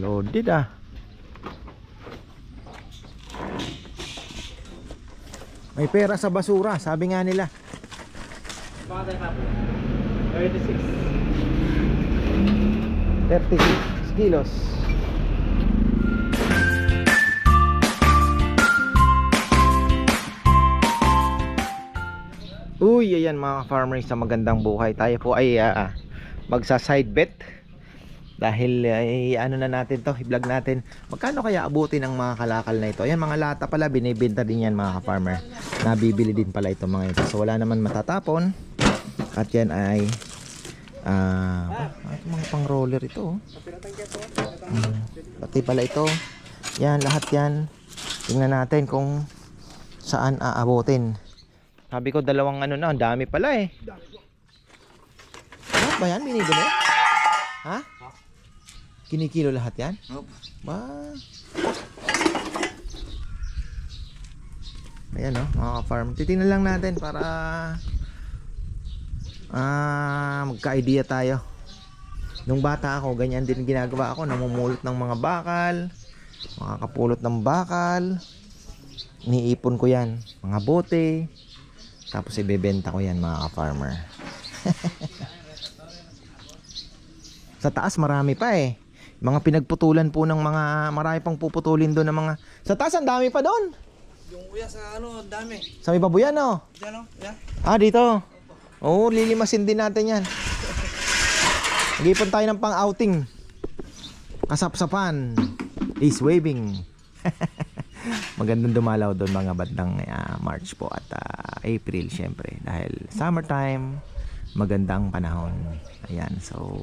Loaded ah. May pera sa basura, sabi nga nila. Tayo po. 36. 36 kilos. Uy, ayan mga farmers sa magandang buhay. Tayo po ay ah, magsa side bet. Dahil ay ano na natin to, i-vlog natin. Magkano kaya abutin ang mga kalakal na ito? Ayan mga lata pala, binibenta din yan mga farmer Nabibili din pala ito mga ito. So wala naman matatapon. At yan ay ah, ah, mga pang roller ito. Mm, pati pala ito. Yan, lahat yan. Tingnan natin kung saan aabutin. Sabi ko dalawang ano na, dami pala eh. Lahat ba yan? Binibili? Ha? Kinikilo lahat yan? Opo. Ba? Ayan o, mga ka-farm. Titingnan lang natin para ah magka-idea tayo. Nung bata ako, ganyan din ginagawa ako. Namumulot ng mga bakal, makakapulot ng bakal. Iniipon ko yan. Mga bote. Tapos ibebenta ko yan mga ka-farmer. Sa taas marami pa eh. Mga pinagputulan po ng mga marami pang puputulin doon ng mga Sa taas ang dami pa doon. Yung kuya sa ano, dami. Sa may babuyan oh. Diyan o, yan. Ah, dito. Oo, lilimasin din natin yan. Mag-ipon tayo ng pang-outing. Kasapsapan. Is waving. Magandang dumalaw doon mga bandang ah, March po at ah, April syempre. Dahil summertime, magandang panahon. Ayan, so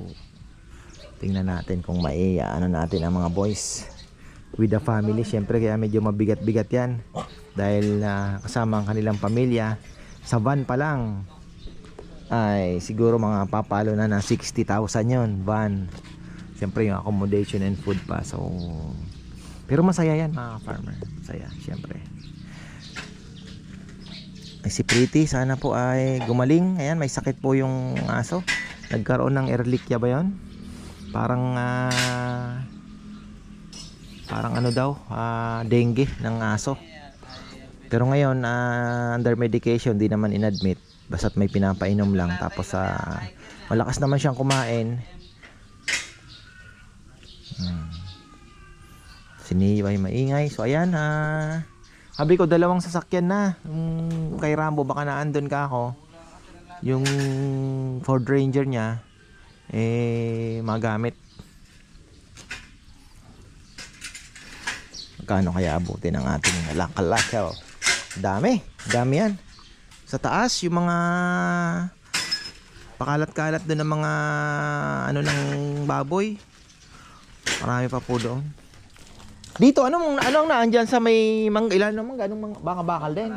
tingnan natin kung mai ano natin ang mga boys. With the family syempre kaya medyo mabigat-bigat yan. Dahil ah, kasama ang kanilang pamilya. Sa van pa lang. Ay siguro mga papalo na ng 60,000 yon van. Syempre yung accommodation and food pa. So pero masaya yan mga farmer masaya syempre. Ay si Pretty sana po ay gumaling. Ayan may sakit po yung aso. Nagkaroon ng ehrlichia ba yon parang ah, parang ano daw ah, dengue ng aso. Pero ngayon ah, under medication di naman inadmit. Basta't may pinapainom lang tapos sa malakas naman siyang kumain. Hmm. siniway maingay. So ayan ah sabi ko dalawang sasakyan na. Yung kay Rambo baka naandun ka ako. Yung Ford Ranger niya eh magamit Magkano kaya abutin ng ating lakalakaw? Dami, dami yan. Sa taas, yung mga pakalat-kalat doon ng mga ano ng baboy. Marami pa po doon. Dito, anong, anong naandyan sa may mang, ilan naman, ganong mga, baka bakal din.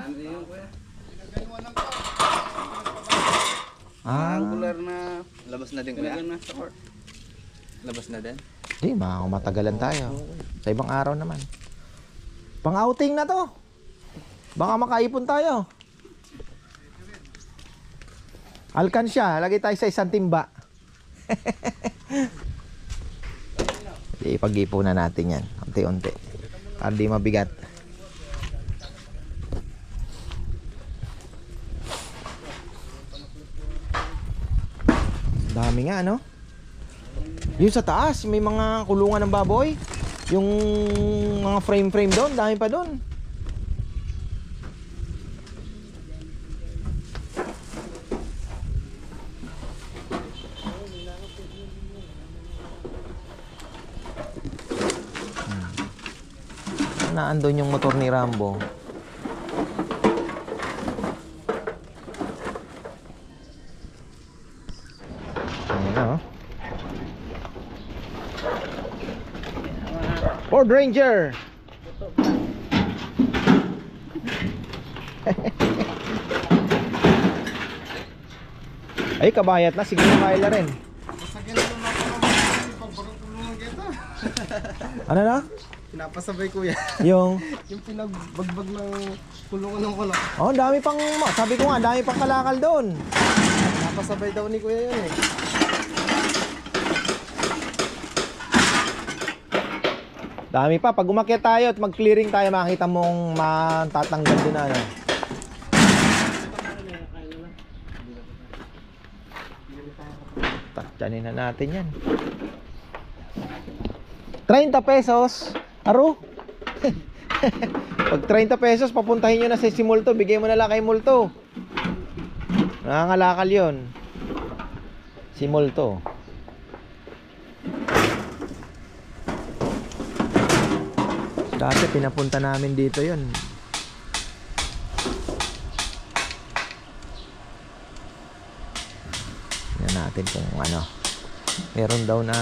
Ah, Angular na labas na din kuya. Labas na din. di, mga matagalan tayo. Sa ibang araw naman. Pang-outing na to. Baka makaipon tayo. Alkansya, lagay tayo sa isang timba. Ipag-ipunan natin yan. Unti-unti. Para di mabigat. Dami nga, no? Yung sa taas, may mga kulungan ng baboy. Yung mga frame-frame doon, dami pa doon. Hmm. Naandun yung motor ni Rambo. Ayan oh. Ford Ranger. Ay, kabayat na. Sige, kaya na rin. Ano na? Pinapasabay kuya. Yung... yung pinagbagbag ng kulungan ng kulak. Oh, dami pang... Sabi ko nga, dami pang kalakal doon. Pinapasabay daw ni kuya yun eh. Dami pa. Pag umakyat tayo at mag-clearing tayo, makita mong matatanggal din ano. Tatyanin na natin yan. 30 pesos. Aro. Pag 30 pesos, papuntahin nyo na sa si Multo. Bigay mo na lang kay Multo. Nangangalakal yon. Si Multo. Dati pinapunta namin dito yon. Yan natin kung ano. Meron daw na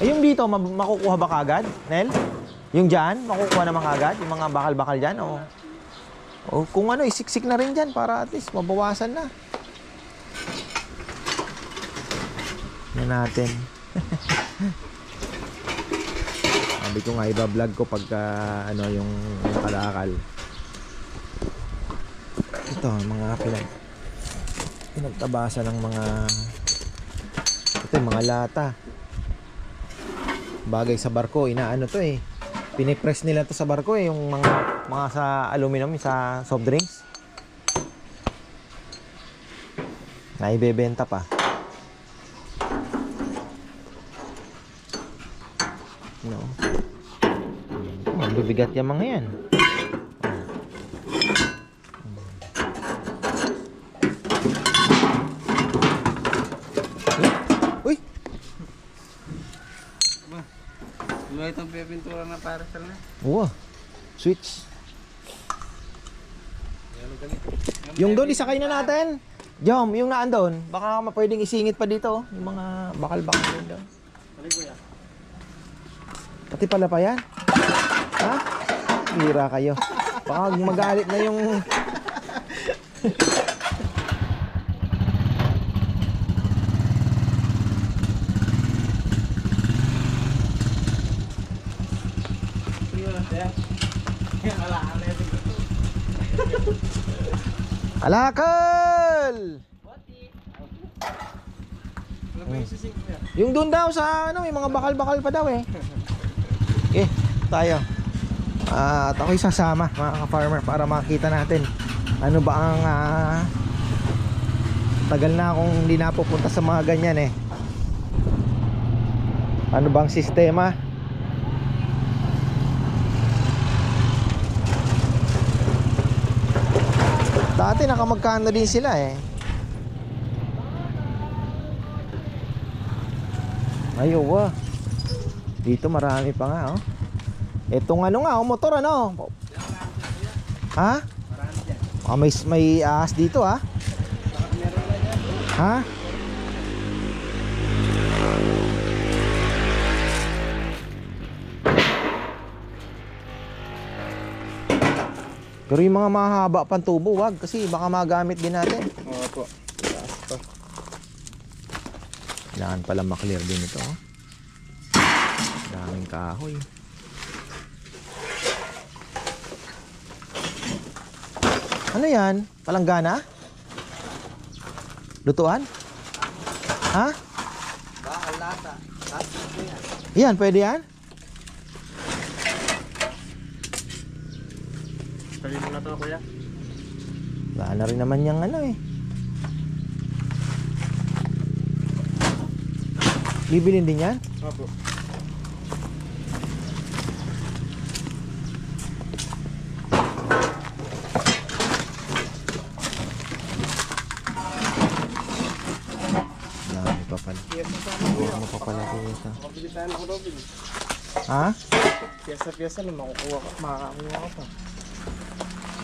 Ay, yung dito, ma- makukuha ba kagad, Nel? Yung dyan, makukuha naman kagad? Yung mga bakal-bakal dyan? O, o kung ano, isiksik na rin dyan para at least mabawasan na. Yan natin. Sabi ko nga, iba-vlog ko pagka ano, yung, yung kalakal. Ito, mga pinag pinagtabasa ng mga ito mga lata bagay sa barko inaano to eh pinipress nila to sa barko eh yung mga mga sa aluminum sa soft drinks naibebenta pa no mabibigat yung mga yan uy Diba itong pintura na parcel na? wow switch Yung doon, isakay na natin. Jom, yung naan doon, baka ma- pwedeng isingit pa dito. Yung mga bakal-bakal doon doon. Pati pala pa yan? Ha? Hira kayo. Baka magalit na yung... Alakal! Yung doon daw sa ano, may mga bakal-bakal pa daw eh. Eh, tayo. Ah, at ako'y sasama mga ka-farmer para makita natin ano ba ang ah, tagal na akong hindi napupunta sa mga ganyan eh. Ano bang sistema? Dati nakamagkano din sila eh. Ay, uwa. Dito marami pa nga, oh. Etong ano nga, oh, motor ano? Ha? Ah, may, may ahas dito, ah. Ha? Pero yung mga mahaba pang tubo, wag kasi baka magamit din natin. Oo po. Kailangan pala maklear din ito. oh. Daming kahoy. Ano yan? Palanggana? Lutuan? Ha? Bakal lata. Yan, pwede yan? Sabi mo na to kuya. Wala na rin naman yung ano eh. Bibilin din yan? Opo. Dami pa pala. Piyesa sa Ano pa pala dito? Mabilisan ako Robin. Ha? Piyesa-piyesa na makukuha ka. Makakakuha ka pa.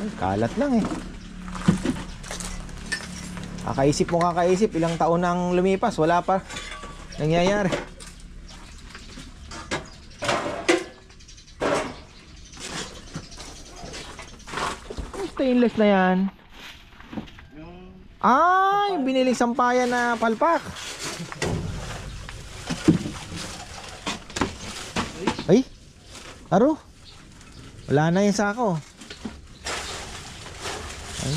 Ay, kalat lang eh. Kakaisip mo kakaisip, ilang taon nang lumipas, wala pa nangyayari. Stainless na yan. Ay, biniling sampayan na palpak. Ay, aro. Wala na yung sako. Ay.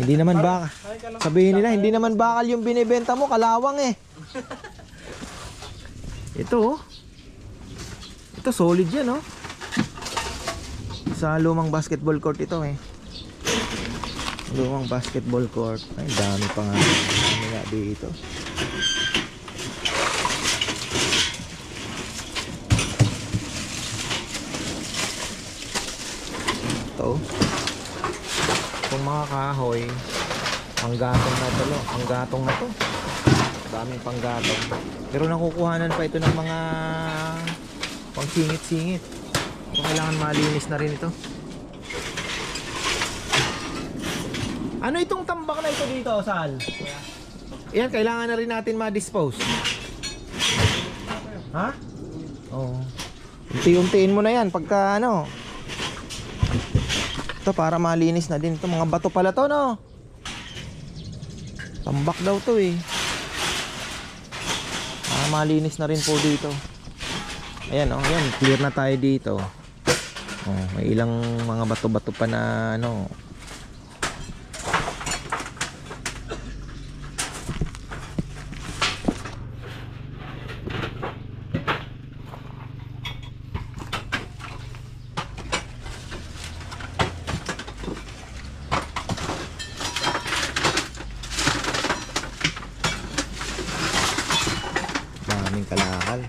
Hindi naman baka. Sabihin nila, hindi naman bakal yung binibenta mo, kalawang eh. Ito oh. Ito solid yan oh. Sa lumang basketball court ito eh. Lumang basketball court. Ay, dami pa nga. Ano nga dito. Ito. Kung mga kahoy, panggatong na to, no? panggatong na to. Daming panggatong. Pero nakukuhanan pa ito ng mga pangsingit-singit. So, kailangan malinis na rin ito. Ano itong tambak na ito dito, Sal? Yan, kailangan na rin natin ma-dispose. Ha? Oo. Unti-untiin mo na yan pagka ano. Ito para malinis na din. Ito mga bato pala to, no? Tambak daw to eh. Para malinis na rin po dito. Ayan, oh, ayan. Clear na tayo dito. Oh, may ilang mga bato-bato pa na ano. Daming kalakal.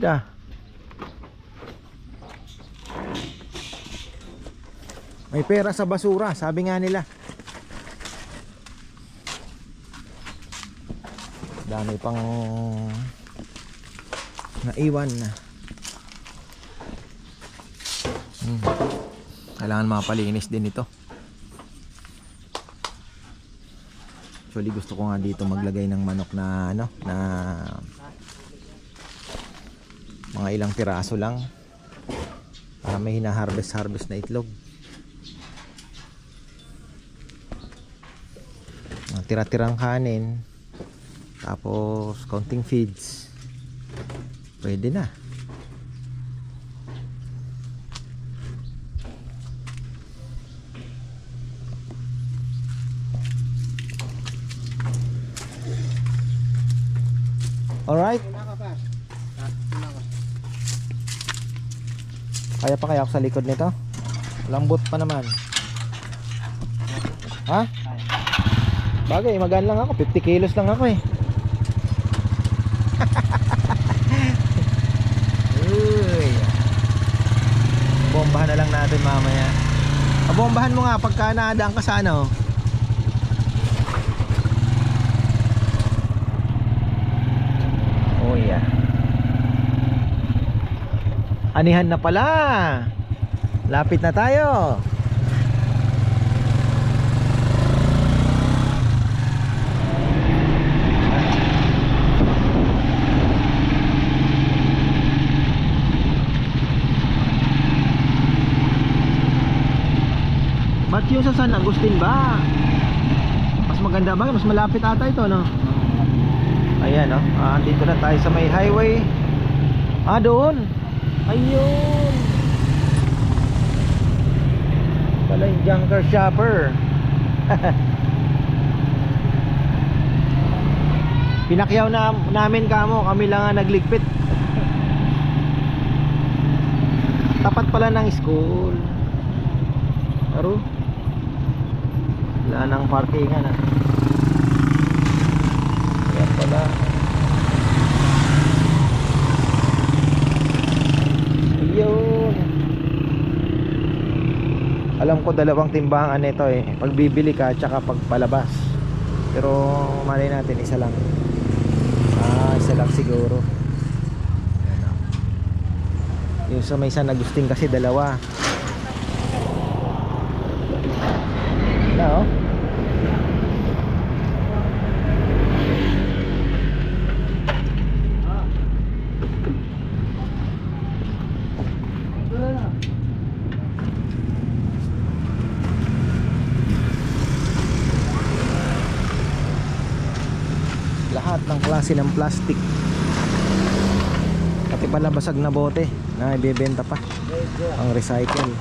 Loaded ah. May pera sa basura, sabi nga nila. Dami pang naiwan na. Hmm. Kailangan mapalinis din ito. Actually gusto ko nga dito maglagay ng manok na ano na mga ilang piraso lang para may hina-harvest harvest na itlog. Tira-tirang kanin tapos counting feeds. Pwede na. Alright. Kaya pa kaya ako sa likod nito? Lambot pa naman. Ha? Bagay, magaan lang ako. 50 kilos lang ako eh. Uy. Bombahan na lang natin mamaya. Abombahan mo nga pagka naadaan ka sa ano. Oh yeah. Anihan na pala. Lapit na tayo. Ba't yung sa San Agustin ba? Mas maganda ba? Mas malapit ata ito, no? Ayan, no? Ah, dito na tayo sa may highway. Ah, doon. Ayun. Pala yung junker shopper. Pinakyaw na namin kamo, kami lang ang nagligpit. Tapat pala ng school. Aro. Wala nang parkingan ah. Ayan pala. Ayun. Alam ko dalawang timbangan nito eh. Pagbibili ka tsaka pagpalabas. Pero malay natin isa lang. Ah, isa lang siguro. Yung sa may San Agustin kasi dalawa. Wala oh. kasi ng plastic. Pati pala basag na bote na ibebenta pa. Ang recycle.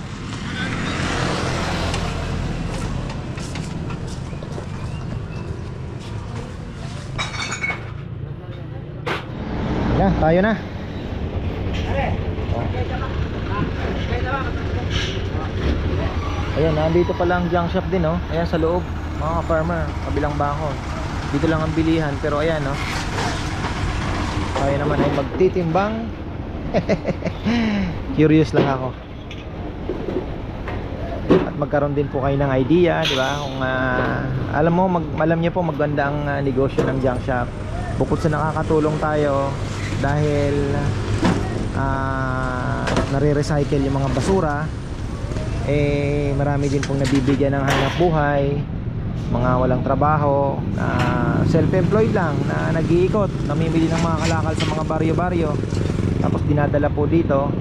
Na tayo na. Ayun nandito pala ang junk shop din oh. Ayan sa loob mga farmer kabilang bakon dito lang ang bilihan, pero ayan, oh. Tayo naman ay magtitimbang. Curious lang ako. At magkaroon din po kayo ng idea, di ba? Kung ah, alam mo, mag, alam niyo po maganda ang ah, negosyo ng junk shop. Bukod sa nakakatulong tayo dahil ah, nare-recycle yung mga basura, eh marami din pong nabibigyan ng hanap buhay mga walang trabaho na self-employed lang na nag-iikot namimili ng mga kalakal sa mga baryo-baryo. Tapos dinadala po dito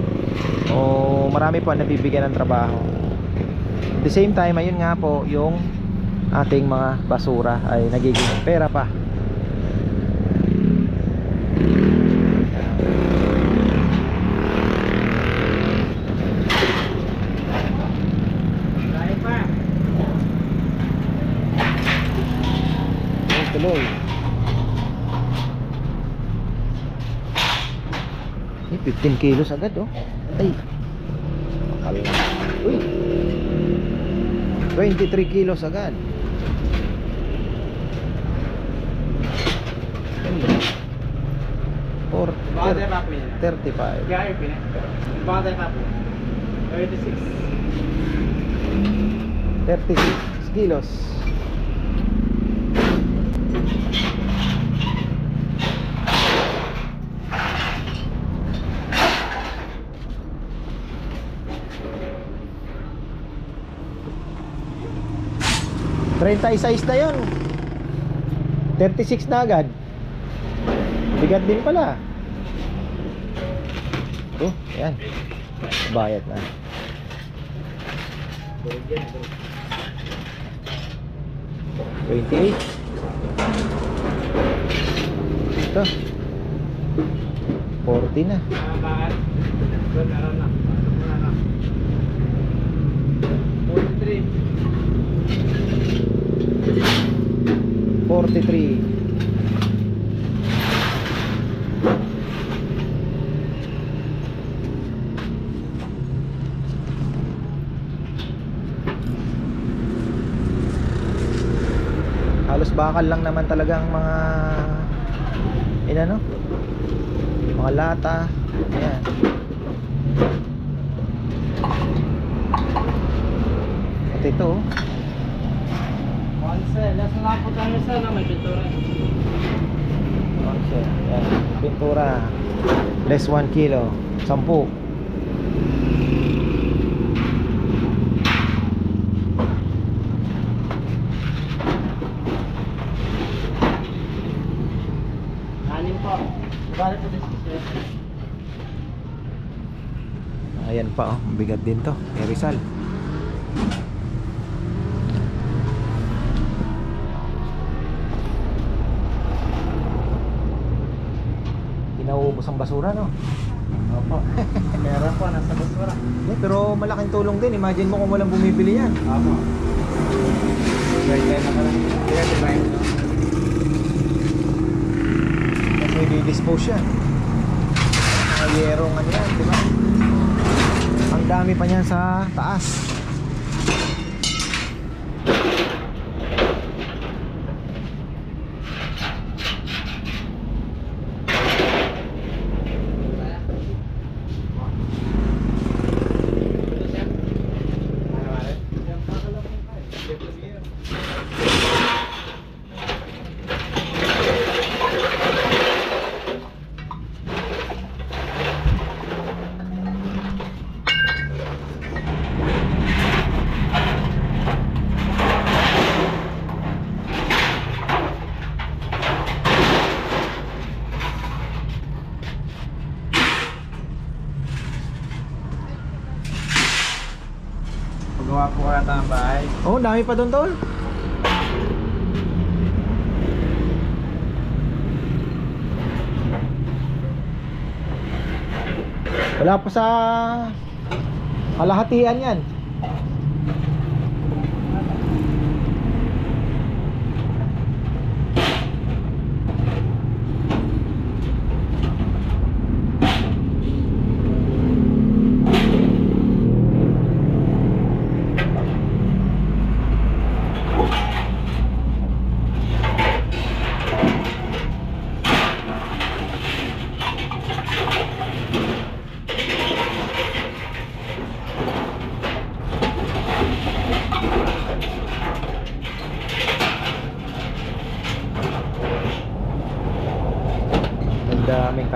o marami po ang nabibigyan ng trabaho. At the same time ayun nga po yung ating mga basura ay nagiging pera pa Ay, tuloy. Eh, 15 kilos agad oh. Ay. Makal. Uy. 23 kilos agad. Or Baka tayo pa po yan. 35. Gaya yung pinak. Baka tayo pa po. 36. 36 kilos. Thirty-six na yun 36 na agad Bigat din pala Oh, yan Bayad na Twenty-eight. Ito. Forty na. 43 halos bakal lang naman talaga ang mga inano mga lata. Ayan. At ito oh. Onse, nasa lang po tayo sa may pintura. Onse. Yan. Pintura. Less 1 kilo. 10. Anim po. Bali po this Ayan pa oh. Bigat din to. Kay ang basura no? Opo. Meron po, nasa basura. Eh, pero malaking tulong din. Imagine mo kung walang bumibili yan. Opo. Right time na pala. Kaya divine, no? Kasi i-dispose yan. Mga yerong ano yan, di ba? Ang dami pa niyan sa taas. Pagawa po ka ata ang bahay. Oh, ang dami pa doon tol. Wala pa sa kalahatian yan.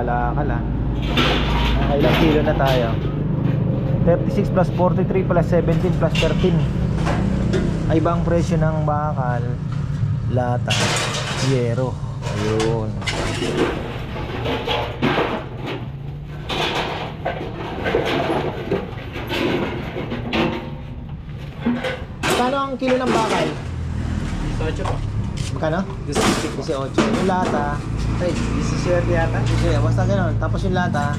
kalakal ah. Nakailang kilo na tayo. 36 plus 43 plus 17 plus 13. Ay ibang presyo ng bakal, lata, yero. Ayun. Magkano ang kilo ng bakal? 18 po. Magkano? 18. Yung lata, Ay, 17 yata. Sige, basta ganun. Tapos yung lata,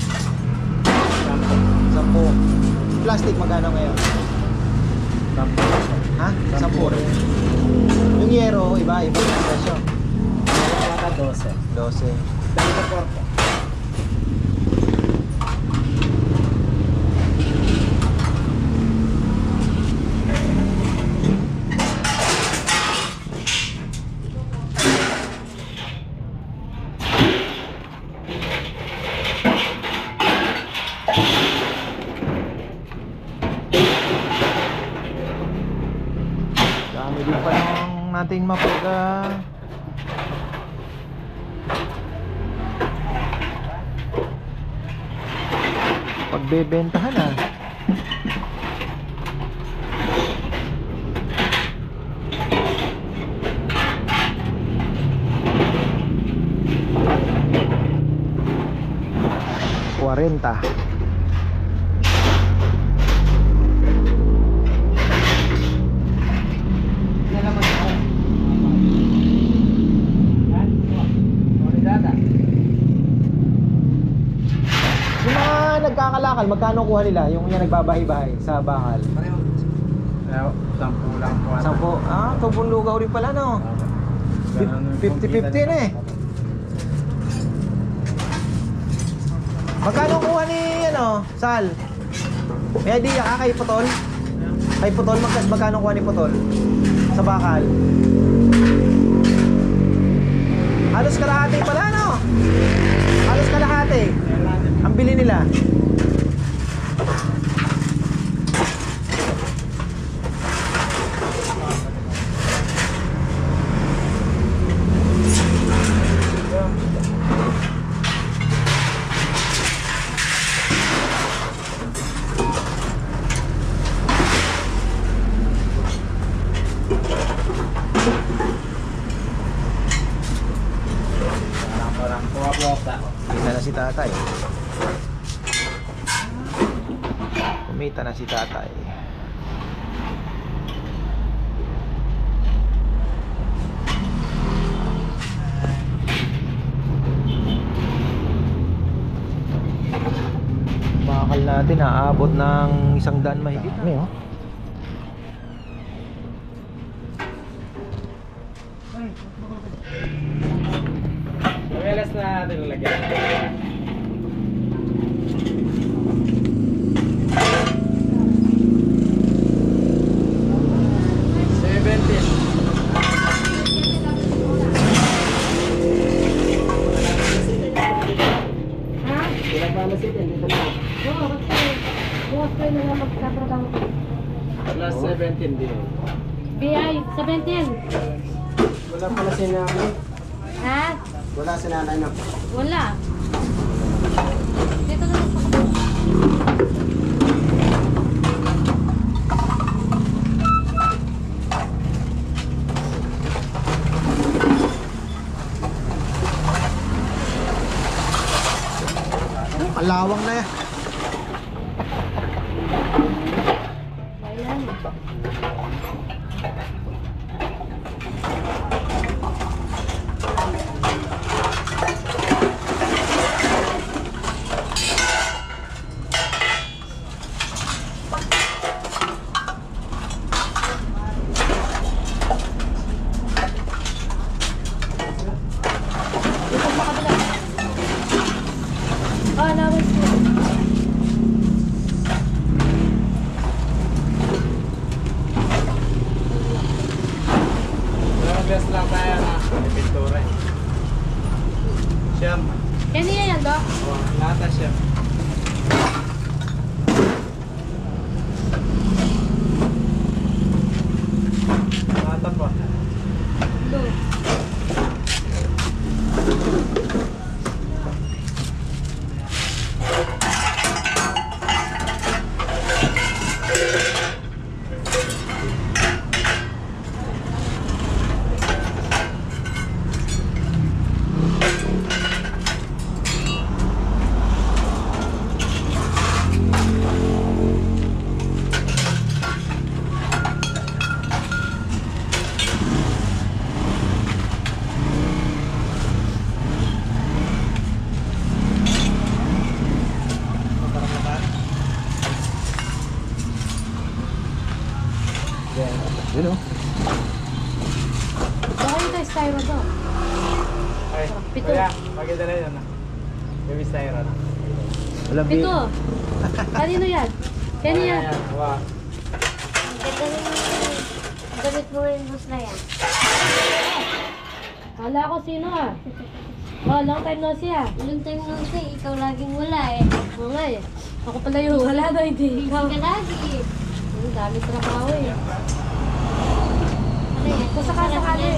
10. Plastic magkano ngayon? Ha? 10 rin. Yung yero, iba, iba yung presyo. Yata 12. 12. Dito po po. Dami din pa nung natin mapag... ah, pagbebentahan ah. Cuarenta. Nalaman ako. Yan. Oridada. Yung mga nagkakalakal, magkano kuha nila? Yung yung nagbabahay-bahay sa bakal? Pareho. Kaya, sampu lang po. ata. Sampo. Ah, tubong lugaw rin pala no. Ganun yung 50-50 na eh. Magkano kuha ni ano, Sal? May idea ka kay Putol? Kay Putol, mag magkano kuha ni Putol? Sa bakal? Halos kalahati pala no? Halos kalahati. Ang bili nila. Parang parang kuha-kuha. Kumita na si tatay. Kumita na si tatay. Bakal natin aabot ng isang daan mahigit. Dami oh. Welas na natin lalagyan. Seventeen. Ha? Ilang pala si Ken? Dito na. Oo, kasi bukas ko na lang magkatrabaho ko. Plus 17 din. BI, 17. Wala pala si nanay. Ha? Wala si nanay na. Wala. Dito na lang lawang na yan. Ayan. Dito sa kabila. Ah, nawis ko. Best lang tayo na pintura eh. Siyam. Kanina yan, Dok? Oh, lata siyam. Yun o. Bakit tayo styro daw? Ay, Pito. Kuya, maganda na yun. Ano? Baby styro na. Walang Pito. Kanino yan? Yan yan. Wow. Ang ganda na yun. Gamit mo yung bus na yan. Kala ko sino ah. Oh, long time no see ah. Long time no see. Ikaw laging wala eh. Oo nga eh. Ako pala yung wala daw, hindi ikaw. Hindi ka lagi eh. Ang dami trabaho eh. Kung sakasakali,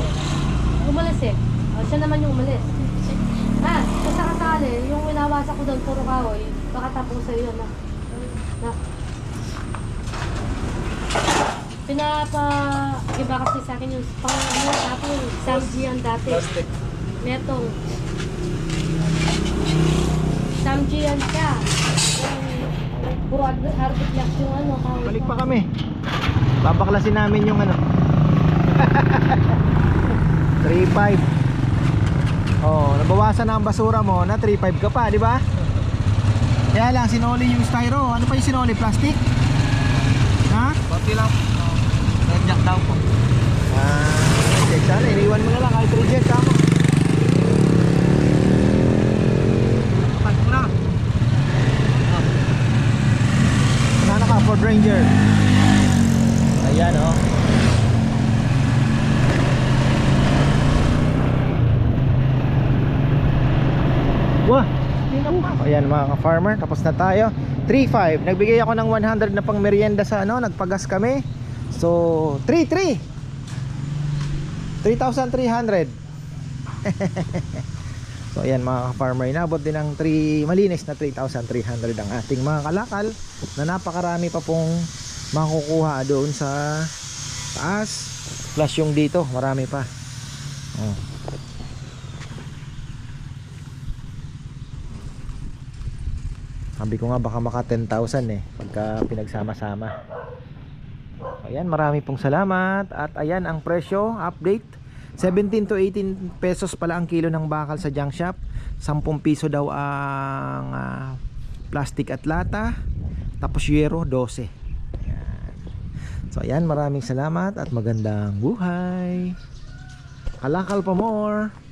umalis eh. Oh, siya naman yung umalis. Ah, kung sakasakali, yung winawasak ko doon, puro kahoy, baka tapos sa'yo yun na. Na. Pinapa, iba kasi sa akin yung pang ano, dati yung Samjian dati. Plastic. Metong. Samjian siya. Puro art- article yung ano. Balik pa kami. Babaklasin namin yung ano. 3.5. Oh, nabawasan na ang basura mo na 3.5 ka pa, di ba? Kaya lang sinoli yung styro. Ano pa yung sinoli? Plastic? Ha? Konti lang. Nag-jack daw po. Ah, check sana. Iniwan mo na lang kahit reject ka? Ford Ranger. Ayan oh. Wah! Ayan mga ka-farmer, tapos na tayo. 3.5. Nagbigay ako ng 100 na pang merienda sa ano, nagpagas kami. So, 3.3. 3,300. so ayan mga ka-farmer, inabot din ng 3, malinis na 3,300 ang ating mga kalakal na napakarami pa pong makukuha doon sa taas. Plus yung dito, marami pa. Oh. Sabi ko nga baka maka 10,000 eh pagka pinagsama-sama. Ayan, marami pong salamat at ayan ang presyo update. 17 to 18 pesos pala ang kilo ng bakal sa junk shop. 10 piso daw ang ah, plastic at lata. Tapos yero 12. Ayan. So ayan, maraming salamat at magandang buhay. Kalakal pa more.